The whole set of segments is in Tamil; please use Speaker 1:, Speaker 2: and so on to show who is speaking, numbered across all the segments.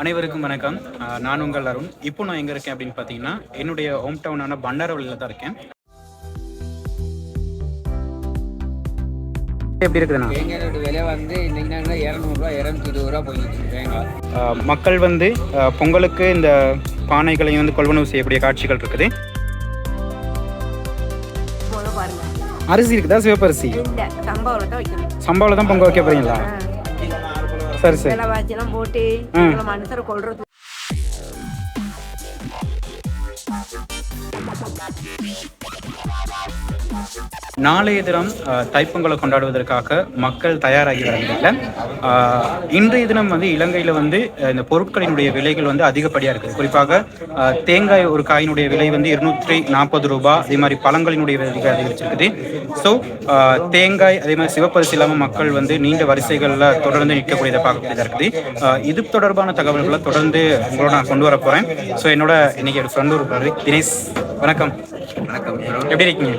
Speaker 1: அனைவருக்கும் வணக்கம். நான் உங்கள் அருண். இப்போ நான் எங்கே இருக்கேன் அப்படின்னு பார்த்தீங்கன்னா என்னுடைய ஹோம் டவுனான பண்டாரவளியில் தான் இருக்கேன். எப்படி இருக்குதுண்ணா
Speaker 2: தேங்காயோட விலை வந்து இன்னைக்கு நாங்கள் இரநூறுவா இரநூத்தி இருபது ரூபா போயிட்டு தேங்காய்
Speaker 1: மக்கள் வந்து பொங்கலுக்கு இந்த பானைகளையும் வந்து கொள்வனவு செய்யக்கூடிய காட்சிகள் இருக்குது. அரிசி இருக்குதா? சிவப்பரிசி? சம்பாவில் தான் பொங்கல் வைக்க போறீங்களா? சரி சரி.
Speaker 3: விலைவாசியெல்லாம் போட்டு மனுஷரை கொள்றது
Speaker 1: நாளைய தினம் தைப்பொங்கலை கொண்டாடுவதற்காக மக்கள் தயாராகி வரவில்லை இன்றைய தினம் வந்து இலங்கையில் வந்து இந்த பொருட்களினுடைய விலைகள் வந்து அதிகப்படியாக இருக்குது. குறிப்பாக தேங்காய் ஒரு காயினுடைய விலை வந்து இருநூற்றி நாற்பது ரூபாய் அதே மாதிரி பழங்களினுடைய விலை அதிகரிச்சிருக்குது. ஸோ தேங்காய் அதே மாதிரி சிவப்பரிசி இல்லாமல் மக்கள் வந்து நீண்ட வரிசைகளில் தொடர்ந்து நிற்கக்கூடியதை பார்க்கக்கூடியதாக இருக்குது. இது தொடர்பான தகவல்களை தொடர்ந்து உங்களோட நான் கொண்டு வர போகிறேன் ஸோ என்னோட இன்னைக்கு ஒரு ஃப்ரெண்டு தினேஷ். வணக்கம்.
Speaker 2: வணக்கம்
Speaker 1: எப்படி இருக்கீங்க?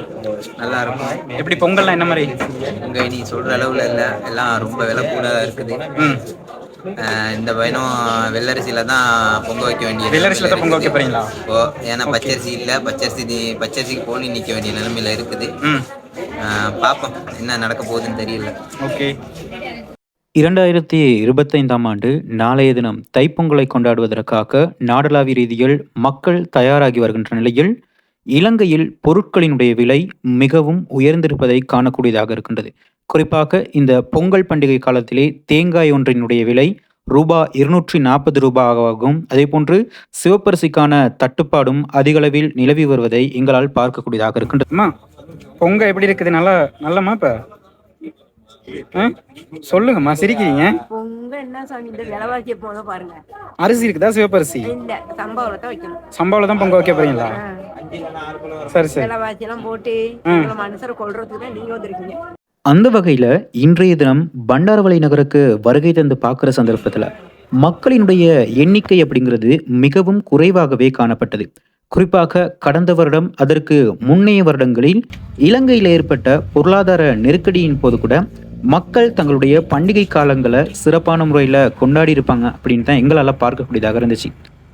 Speaker 2: நல்லா இருக்கும்
Speaker 1: எப்படி பொங்கல்லாம் என்ன மாதிரி?
Speaker 2: இங்கே நீ சொல்கிற அளவில் இல்லை. எல்லாம் ரொம்ப விலை கூட இருக்குது. இந்த பையனும் வெள்ளரிசியில தான் பொங்க வைக்க வேண்டிய
Speaker 1: வெள்ளரிசியில தான் பொங்க வைக்க போறீங்களா?
Speaker 2: ஓ ஏன்னா பச்சரிசி இல்லை. பச்சரிசி நீ- பச்சரிசிக்கு போலி நிற்க வேண்டிய நிலைமையில இருக்குது.
Speaker 1: ம்.
Speaker 2: ஆஹ் பார்ப்போம் என்ன நடக்க போகுதுன்னு தெரியல.
Speaker 1: ஓகே.
Speaker 4: இரண்டாயிரத்தி இருபத்தைந்தாம் ஆண்டு நாளைய தினம் தைப்பொங்கலை கொண்டாடுவதற்காக நாடளாவிய ரீதியில் மக்கள் தயாராகி வருகின்ற நிலையில் இலங்கையில் பொருட்களினுடைய விலை மிகவும் உயர்ந்திருப்பதை காணக்கூடியதாக இருக்கின்றது. குறிப்பாக இந்த பொங்கல் பண்டிகை காலத்திலே தேங்காய் ஒன்றினுடைய விலை ரூபா இருநூற்றி நாற்பது ரூபாயாகவும் அதேபோன்று சிவப்பரிசிக்கான தட்டுப்பாடும் அதிகளவில் நிலவி வருவதை எங்களால் பார்க்கக்கூடியதாக இருக்கின்றது.
Speaker 1: பொங்க எப்படி இருக்குது? நல்லா நல்லம்மா இப்போ? சொல்லுங்கம்மா சிரிக்கிறீங்க?
Speaker 3: பொங்க என்ன சாமி இந்த விலைவாசியை போதும் பாருங்க
Speaker 1: அரிசி இருக்குதா சிவப்பரிசி?
Speaker 3: இல்ல சம்பவம் தான் வைக்கணும்.
Speaker 1: சம்பாவில் தான் பொங்க வைக்க போறீங்களா? சரி சரி.
Speaker 3: போட்டு மனுஷரை கொள்றதுக்கு தான் நீங்க வந்திருக்கீங்க.
Speaker 4: அந்த வகையில் இன்றைய தினம் பண்டாரவளை நகருக்கு வருகை தந்து பார்க்குற சந்தர்ப்பத்தில் மக்களினுடைய எண்ணிக்கை அப்படிங்கிறது மிகவும் குறைவாகவே காணப்பட்டது. குறிப்பாக கடந்த வருடம் அதற்கு முன்னைய வருடங்களில் இலங்கையில் ஏற்பட்ட பொருளாதார நெருக்கடியின் போது கூட மக்கள் தங்களுடைய பண்டிகை காலங்களை சிறப்பான முறையில் கொண்டாடி இருப்பாங்க அப்படின்னு தான் எங்களால் பார்க்கக்கூடியதாக இருந்துச்சு.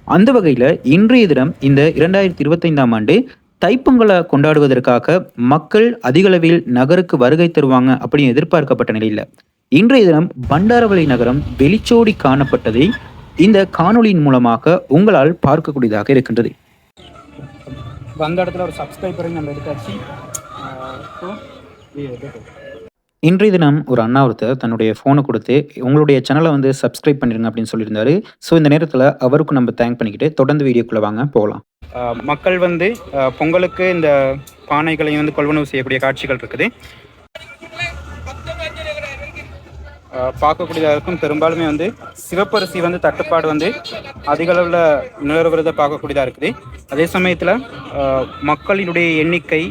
Speaker 4: அந்த வகையில் இன்றைய தினம் இந்த இரண்டாயிரத்தி இருபத்தைந்தாம் ஆண்டு தைப்பொங்கலை கொண்டாடுவதற்காக மக்கள் அதிகளவில் நகருக்கு வருகை தருவாங்க அப்படின்னு எதிர்பார்க்கப்பட்ட நிலையில் இன்றைய தினம் பண்டாரவளை நகரம் வெளிச்சோடி காணப்பட்டதை இந்த காணொளியின் மூலமாக உங்களால் பார்க்கக்கூடியதாக இருக்கின்றது.
Speaker 1: வந்த இடத்துல ஒரு சப்ஸ்கிரைபரை நம்ம எடுத்தாச்சு.
Speaker 4: இன்றைய தினம் ஒரு அண்ணா ஒருத்தர் தன்னுடைய ஃபோனை கொடுத்து உங்களுடைய சேனலை வந்து சப்ஸ்கிரைப் பண்ணிடுங்க அப்படின்னு சொல்லியிருந்தாரு. ஸோ இந்த நேரத்தில் அவருக்கும் நம்ம தேங்க் பண்ணிக்கிட்டு தொடர்ந்து வீடியோக்குள்ளே வாங்க போகலாம்.
Speaker 1: மக்கள் வந்து பொங்கலுக்கு இந்த பானைகளையும் வந்து கொள்வனவு செய்யக்கூடிய காட்சிகள் இருக்குது. ஆ, பார்க்கக்கூடியதாக இருக்கும். பெரும்பாலுமே வந்து சிவப்பரிசி வந்து தட்டுப்பாடு வந்து அதிக அளவில் நிலவுறதை பார்க்கக்கூடியதாக இருக்குது. அதே சமயத்தில் மக்களினுடைய எண்ணிக்கை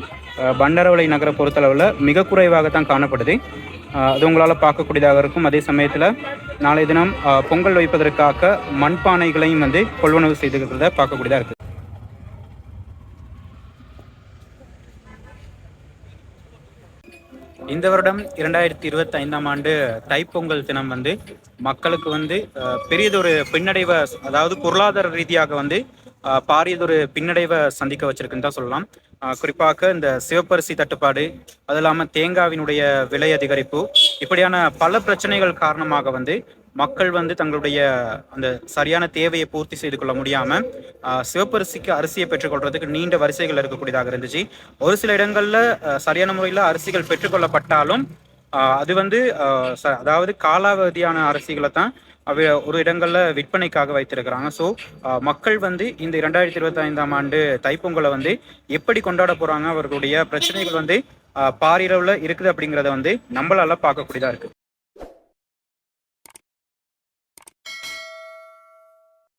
Speaker 1: பண்டரவளை நகரை பொறுத்தளவில் மிக குறைவாகத்தான் காணப்படுது. அது உங்களால் பார்க்கக்கூடியதாக இருக்கும். அதே சமயத்தில் நாளைய தினம் பொங்கல் வைப்பதற்காக மண்பானைகளையும் வந்து கொள்வனவு செய்துக்கிறத பார்க்கக்கூடியதாக இருக்குது இந்த வருடம் இரண்டாயிரத்தி இருபத்தி ஐந்தாம் ஆண்டு தைப்பொங்கல் தினம் வந்து மக்களுக்கு வந்து அஹ், பெரியதொரு பின்னடைவை அதாவது பொருளாதார ரீதியாக வந்து பாரியதொரு பின்னடைவை சந்திக்க வச்சிருக்குன்னு தான் சொல்லலாம். குறிப்பாக இந்த சிவப்பரிசி தட்டுப்பாடு அது இல்லாமல் தேங்காவினுடைய விலை அதிகரிப்பு இப்படியான பல பிரச்சனைகள் காரணமாக வந்து மக்கள் வந்து தங்களுடைய அந்த சரியான தேவையை பூர்த்தி செய்து கொள்ள முடியாம சிவப்பரிசிக்கு அரிசியை பெற்றுக்கொள்றதுக்கு நீண்ட வரிசைகள் இருக்கக்கூடியதாக இருந்துச்சு. ஒரு சில இடங்கள்ல சரியான முறையில் அரிசிகள் பெற்றுக்கொள்ளப்பட்டாலும் அது வந்து ச- அதாவது காலாவதியான அரிசிகளை தான் அவ ஒரு இடங்களில் விற்பனைக்காக வைத்திருக்கிறாங்க. ஸோ மக்கள் வந்து இந்த இரண்டாயிரத்தி இருபத்தி ஐந்தாம் ஆண்டு தைப்பொங்கலை வந்து எப்படி கொண்டாட போகிறாங்க அவர்களுடைய பிரச்சனைகள் வந்து ஆஹ், இருக்குது அப்படிங்கிறத வந்து நம்மளால பார்க்கக்கூடியதாக இருக்குது